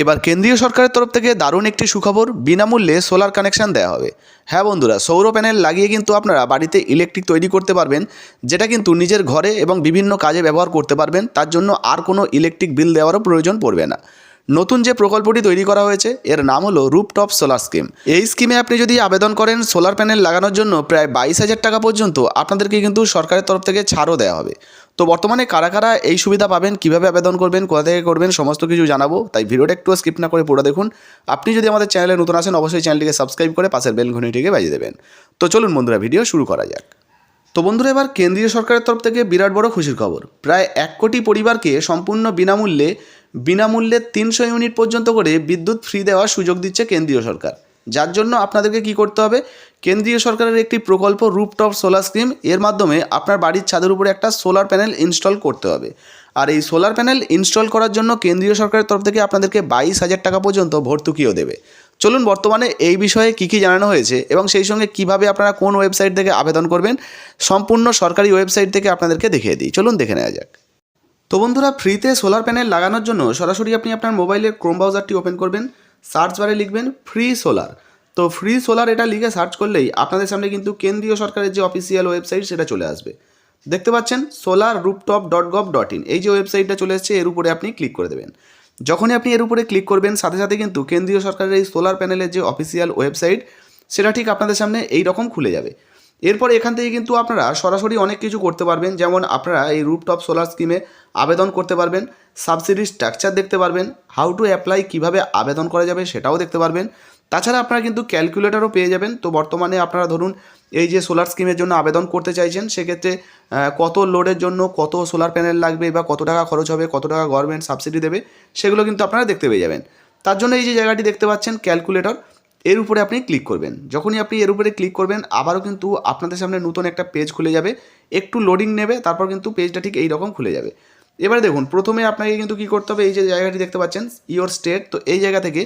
এবার কেন্দ্রীয় সরকারের তরফ থেকে দারুণ একটি সুখবর, বিনামূল্যে সোলার কানেকশন দেওয়া হবে। হ্যাঁ বন্ধুরা, সৌর প্যানেল লাগিয়ে কিন্তু আপনারা বাড়িতে ইলেকট্রিক তৈরি করতে পারবেন, যেটা কিন্তু নিজের ঘরে এবং বিভিন্ন কাজে ব্যবহার করতে পারবেন, তার জন্য আর কোনো ইলেকট্রিক বিল দেওয়ারও প্রয়োজন পড়বে না। নতুন যে প্রকল্পটি তৈরি করা হয়েছে, এর নাম হলো রুপটপ সোলার স্কিম এই স্কিমে আপনি যদি আবেদন করেন সোলার প্যানেল লাগানোর জন্য প্রায় বাইশ হাজার টাকা পর্যন্ত আপনাদেরকে কিন্তু সরকারের তরফ থেকে ছাড়ও দেওয়া হবে। তো বর্তমানে কারা কারা এই সুবিধা পাবেন, কীভাবে আবেদন করবেন, কোথা থেকে করবেন, সমস্ত কিছু জানাব। তাই ভিডিওটা একটু স্কিপ না করে পুরো দেখুন। আপনি যদি আমাদের চ্যানেলে নতুন আসেন, অবশ্যই চ্যানেলটিকে সাবস্ক্রাইব করে পাশের বেল ঘড়িটিকে বাজিয়ে দেবেন। তো চলুন বন্ধুরা ভিডিও শুরু করা যাক। তো বন্ধুরা, এবার কেন্দ্রীয় সরকারের তরফ থেকে বিরাট বড় খুশির খবর। প্রায় এক কোটি পরিবারকে সম্পূর্ণ বিনামূল্যে বিনামূল্যে তিনশো ইউনিট পর্যন্ত করে বিদ্যুৎ ফ্রি দেওয়ার সুযোগ দিচ্ছে কেন্দ্রীয় সরকার। যার জন্য আপনাদেরকে কি করতে হবে? কেন্দ্রীয় সরকারের একটি প্রকল্প রুপটপ সোলার স্কিম, এর মাধ্যমে আপনার বাড়ির ছাদের উপরে একটা সোলার প্যানেল ইনস্টল করতে হবে। আর এই সোলার প্যানেল ইনস্টল করার জন্য কেন্দ্রীয় সরকারের তরফ থেকে আপনাদেরকে বাইশ হাজার টাকা পর্যন্ত ভর্তুকিও দেবে। চলুন বর্তমানে এই বিষয়ে কী কী জানানো হয়েছে এবং সেই সঙ্গে কীভাবে আপনারা কোন ওয়েবসাইট থেকে আবেদন করবেন, সম্পূর্ণ সরকারি ওয়েবসাইট থেকে আপনাদেরকে দেখিয়ে দিই। চলুন দেখে নেওয়া যাক। তো বন্ধুরা, ফ্রিতে সোলার প্যানেল লাগানোর জন্য সরাসরি আপনি আপনার মোবাইলের ক্রোম ব্রাউজারটি ওপেন করবেন। সার্চ বারে লিখবেন ফ্রি সোলার। তো ফ্রি সোলার এটা লিখে সার্চ করলেই আপনাদের সামনে কিন্তু কেন্দ্রীয় সরকারের যে অফিসিয়াল ওয়েবসাইট সেটা চলে আসবে। দেখতে পাচ্ছেন solar rooftop dot gov dot in এই যে ওয়েবসাইটটা চলে এসেছে, এর উপরে আপনি ক্লিক করে দেবেন। যখনই আপনি এর উপরে ক্লিক করবেন, সাথে সাথে কিন্তু কেন্দ্রীয় সরকারের এই সোলার প্যানেলের যে অফিসিয়াল ওয়েবসাইট, সেটা ঠিক আপনাদের সামনে এই রকম খুলে যাবে। এরপর এখান থেকে কিন্তু আপনারা সরাসরি অনেক কিছু করতে পারবেন। যেমন আপনারা এই রুপটপ সোলার স্কিমে আবেদন করতে পারবেন সাবসিডি স্ট্রাকচার দেখতে পারবেন হাউ টু অ্যাপ্লাই কীভাবে আবেদন করা যাবে সেটাও দেখতে পারবেন। তাছাড়া আপনারা কিন্তু ক্যালকুলেটরও পেয়ে যাবেন। তো বর্তমানে আপনারা ধরুন এই যে সোলার স্কিমের জন্য আবেদন করতে চাইছেন, সেক্ষেত্রে কত লোডের জন্য কত সোলার প্যানেল লাগবে বা কত টাকা খরচ হবে, কত টাকা গভর্নমেন্ট সাবসিডি দেবে, সেগুলো কিন্তু আপনারা দেখতে পেয়ে যাবেন। তার জন্য এই যে জায়গাটি দেখতে পাচ্ছেন ক্যালকুলেটর এর উপরে আপনি ক্লিক করবেন। যখনই আপনি এর উপরে ক্লিক করবেন, আবারও কিন্তু আপনাদের সামনে নতুন একটা পেজ খুলে যাবে। একটু লোডিং নেবে, তারপর কিন্তু পেজটা ঠিক এই রকম খুলে যাবে। এবারে দেখুন, প্রথমে আপনাকে কিন্তু কী করতে হবে, এই যে জায়গাটি দেখতে পাচ্ছেন ইওর স্টেট তো এই জায়গা থেকে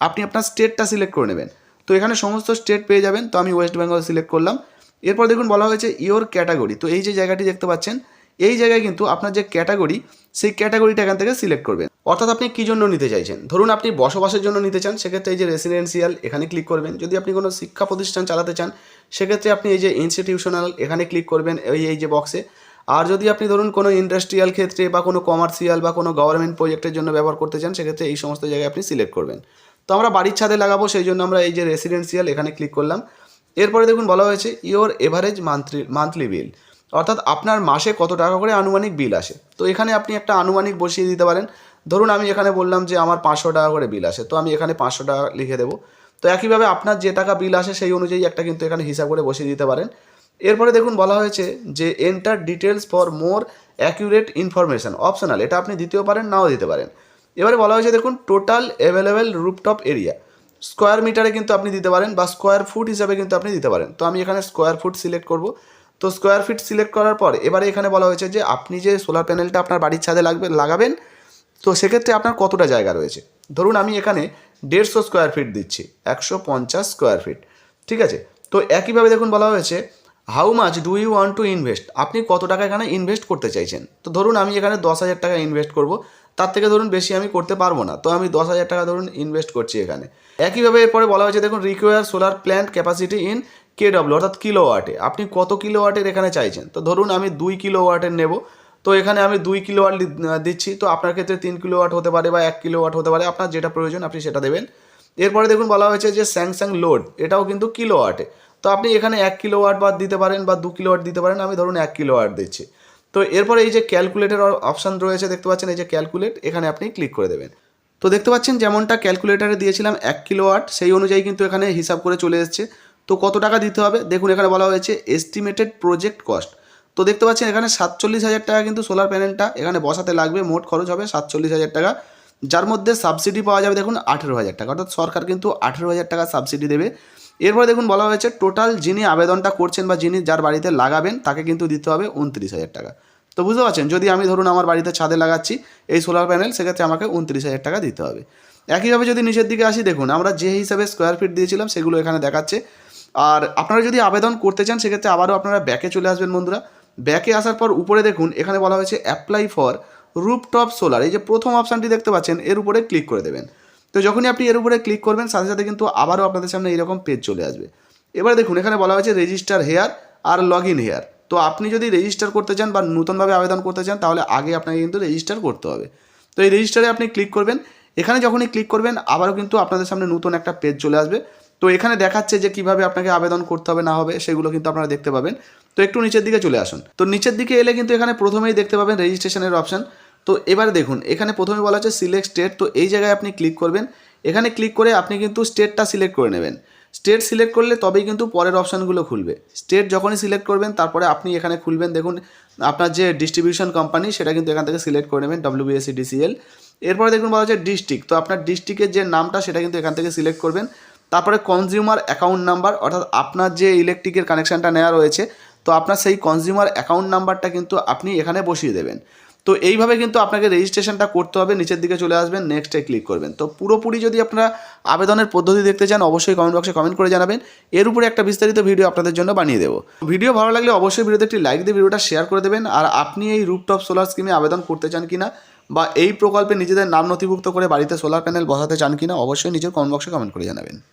আপনি আপনার স্টেটটা সিলেক্ট করে নেবেন। তো এখানে সমস্ত স্টেট পেয়ে যাবেন, তো আমি ওয়েস্ট বেঙ্গল সিলেক্ট করলাম। এরপর দেখুন, বলা হয়েছে ইওর ক্যাটাগরি তো এই যে জায়গাটি দেখতে পাচ্ছেন, এই জায়গায় কিন্তু আপনার যে ক্যাটাগরি সেই ক্যাটাগরিটা এখান থেকে সিলেক্ট করবেন। অর্থাৎ আপনি কী জন্য নিতে চাইছেন? ধরুন আপনি বসবাসের জন্য নিতে চান, সেক্ষেত্রে এই যে রেসিডেন্সিয়াল এখানে ক্লিক করবেন। যদি আপনি কোনো শিক্ষা প্রতিষ্ঠান চালাতে চান, সেক্ষেত্রে আপনি এই যে ইনস্টিটিউশনাল এখানে ক্লিক করবেন এই এই যে বক্সে আর যদি আপনি ধরুন কোনো ইন্ডাস্ট্রিয়াল ক্ষেত্রে বা কোনো কমার্শিয়াল বা কোনো গভর্নমেন্ট প্রজেক্টের জন্য ব্যবহার করতে চান, সেক্ষেত্রে এই সমস্ত জায়গায় আপনি সিলেক্ট করবেন। তো আমরা বাড়ির ছাদে লাগাবো, সেই জন্য আমরা এই যে রেসিডেন্সিয়াল এখানে ক্লিক করলাম। এরপরে দেখুন বলা হয়েছে your average monthly monthly bill অর্থাৎ আপনার মাসে কত টাকা করে আনুমানিক বিল আসে। তো এখানে আপনি একটা আনুমানিক বসিয়ে দিতে পারেন। ধরুন আমি এখানে বললাম যে আমার পাঁচশো টাকা করে বিল আসে, তো আমি এখানে পাঁচশো টাকা লিখে দেবো। তো একইভাবে আপনার যে টাকা বিল আসে সেই অনুযায়ী একটা কিন্তু এখানে হিসাব করে বসিয়ে দিতে পারেন। এরপরে দেখুন বলা হয়েছে যে enter details for more accurate information optional এটা আপনি দিতেও পারেন, নাও দিতে পারেন। এবারে বলা হয়েছে দেখুন total available rooftop area square মিটারে কিন্তু আপনি দিতে পারেন বা স্কোয়ার ফুট হিসাবে কিন্তু আপনি দিতে পারেন। তো আমি এখানে স্কোয়ার ফুট সিলেক্ট করব। তো স্কোয়ার ফিট সিলেক্ট করার পর এবারে এখানে বলা হয়েছে যে আপনি যে সোলার প্যানেলটা আপনার বাড়ির ছাদে লাগবে, লাগাবেন তো সেক্ষেত্রে আপনার কতটা জায়গা রয়েছে? ধরুন আমি এখানে দেড়শো স্কোয়ার ফিট দিচ্ছি, একশো পঞ্চাশ স্কোয়ার ফিট ঠিক আছে? তো একইভাবে দেখুন বলা হয়েছে how much do you want to invest আপনি কত টাকা এখানে ইনভেস্ট করতে চাইছেন? তো ধরুন আমি এখানে দশ হাজার টাকা ইনভেস্ট করব, তার থেকে ধরুন বেশি আমি করতে পারব না, তো আমি দশ হাজার টাকা ধরুন ইনভেস্ট করছি এখানে। একইভাবে এরপরে বলা হয়েছে, দেখুন require solar plant capacity in K W অর্থাৎ কিলো ওয়াটে আপনি কত কিলো ওয়াটের এখানে চাইছেন? তো ধরুন আমি দুই কিলো ওয়াটের নেব তো এখানে আমি দুই কিলো ওয়াট দিচ্ছি। তো আপনার ক্ষেত্রে তিন কিলো ওয়াট হতে পারে বা এক কিলো ওয়াট হতে পারে। আপনার যেটা প্রয়োজন, আপনি সেটা দেবেন। এরপরে দেখুন, বলা হয়েছে যে স্যাংস্যাং লোড, এটাও কিন্তু কিলো ওয়াটে তো আপনি এখানে এক কিলো ওয়াট বাদ দিতে পারেন বা দু কিলো ওয়াট দিতে পারেন। আমি ধরুন এক কিলো ওয়াট দিচ্ছি। তো এরপরে এই যে ক্যালকুলেটের অপশান রয়েছে, দেখতে পাচ্ছেন এই যে ক্যালকুলেট এখানে আপনি ক্লিক করে দেবেন। তো দেখতে পাচ্ছেন, যেমনটা ক্যালকুলেটারে দিয়েছিলাম, এক কিলো ওয়াট সেই অনুযায়ী কিন্তু এখানে হিসাব করে চলে এসেছে। তো কত টাকা দিতে হবে? দেখুন, এখানে বলা হয়েছে এস্টিমেটেড প্রজেক্ট কস্ট তো দেখতে পাচ্ছেন এখানে সাতচল্লিশ হাজার টাকা কিন্তু সোলার প্যানেলটা এখানে বসাতে লাগবে, মোট খরচ হবে সাতচল্লিশ হাজার টাকা। যার মধ্যে সাবসিডি পাওয়া যাবে দেখুন আঠেরো হাজার টাকা, অর্থাৎ সরকার কিন্তু আঠেরো হাজার টাকা সাবসিডি দেবে। এরপরে দেখুন বলা হয়েছে টোটাল যিনি আবেদনটা করছেন বা যিনি যার বাড়িতে লাগাবেন তাকে কিন্তু দিতে হবে উনত্রিশ হাজার টাকা। তো বুঝতে পারছেন? যদি আমি ধরুন আমার বাড়িতে ছাদে লাগাচ্ছি, এই সোলার প্যানেল সেক্ষেত্রে আমাকে উনত্রিশ হাজার টাকা দিতে হবে। একইভাবে যদি নিচের দিকে আসি, দেখুন আমরা যে হিসাবে স্কোয়ার ফিট দিয়েছিলাম, সেগুলো এখানে দেখাচ্ছে। আর আপনারা যদি আবেদন করতে চান, সেক্ষেত্রে আবারও আপনারা ব্যাকে চলে আসবেন বন্ধুরা। ব্যাকে আসার পর উপরে দেখুন, এখানে বলা হয়েছে অ্যাপ্লাই ফর রুপটপ সোলার এই যে প্রথম অপশানটি দেখতে পাচ্ছেন, এর উপরে ক্লিক করে দেবেন। তো যখনই আপনি এর উপরে ক্লিক করবেন, সাথে সাথে কিন্তু আবারও আপনাদের সামনে এরকম পেজ চলে আসবে। এবার দেখুন, এখানে বলা হয়েছে register here or log in here তো আপনি যদি রেজিস্টার করতে চান বা নতুনভাবে আবেদন করতে চান, তাহলে আগে আপনাকে কিন্তু রেজিস্টার করতে হবে। তো এই রেজিস্টারে আপনি ক্লিক করবেন। এখানে যখনই ক্লিক করবেন, আবারও কিন্তু আপনাদের সামনে নতুন একটা পেজ চলে আসবে। তো এখানে দেখাচ্ছে যে কীভাবে আপনাকে আবেদন করতে হবে, না হবে, সেগুলো কিন্তু আপনারা দেখতে পাবেন। তো একটু নিচের দিকে চলে আসুন। তো নিচের দিকে এলে কিন্তু এখানে প্রথমেই দেখতে পাবেন রেজিস্ট্রেশনের অপশান তো এবার দেখুন, এখানে প্রথমে বলা হচ্ছে সিলেক্ট স্টেট তো এই জায়গায় আপনি ক্লিক করবেন। এখানে ক্লিক করে আপনি কিন্তু স্টেটটা সিলেক্ট করে নেবেন। স্টেট সিলেক্ট করলে তবেই কিন্তু পরের অপশানগুলো খুলবে। স্টেট যখনই সিলেক্ট করবেন, তারপরে আপনি এখানে খুলবেন। দেখুন, আপনার যে ডিস্ট্রিবিউশন কোম্পানি সেটা কিন্তু এখান থেকে সিলেক্ট করে নেবেন ডব্লিউবিএসসি ডিসিএল এরপরে দেখুন বলা হচ্ছে ডিস্ট্রিক্ট তো আপনার ডিস্ট্রিক্টের যে নামটা, সেটা কিন্তু এখান থেকে সিলেক্ট করবেন। তারপরে কনজিউমার অ্যাকাউন্ট নাম্বার অর্থাৎ আপনার যে ইলেকট্রিকের কানেকশানটা নেওয়া রয়েছে তো আপনার সেই কনজিউমার অ্যাকাউন্ট নাম্বারটা কিন্তু আপনি এখানে বসিয়ে দেবেন। তো এইভাবে কিন্তু আপনাকে রেজিস্ট্রেশনটা করতে হবে, নিচের দিকে চলে আসবেন নেক্সটে ক্লিক করবেন। তো পুরোপুরি যদি আপনারা আবেদনের পদ্ধতি দেখতে চান, অবশ্যই কমেন্ট বক্সে কমেন্ট করে জানাবেন। এর উপরে একটা বিস্তারিত ভিডিও আপনাদের জন্য বানিয়ে দেবো। ভিডিও ভালো লাগলে অবশ্যই ভিডিওতে একটি লাইক দিয়ে ভিডিওটা শেয়ার করে দেবেন। আর আপনি এই রুপটপ সোলার স্কিমে আবেদন করতে চান কিনা বা এই প্রকল্পে নিজেদের নাম নথিভুক্ত করে বাড়িতে সোলার প্যানেল বসাতে চান কিনা, অবশ্যই নিজের কমেন্ট বক্সে কমেন্ট করে জানাবেন।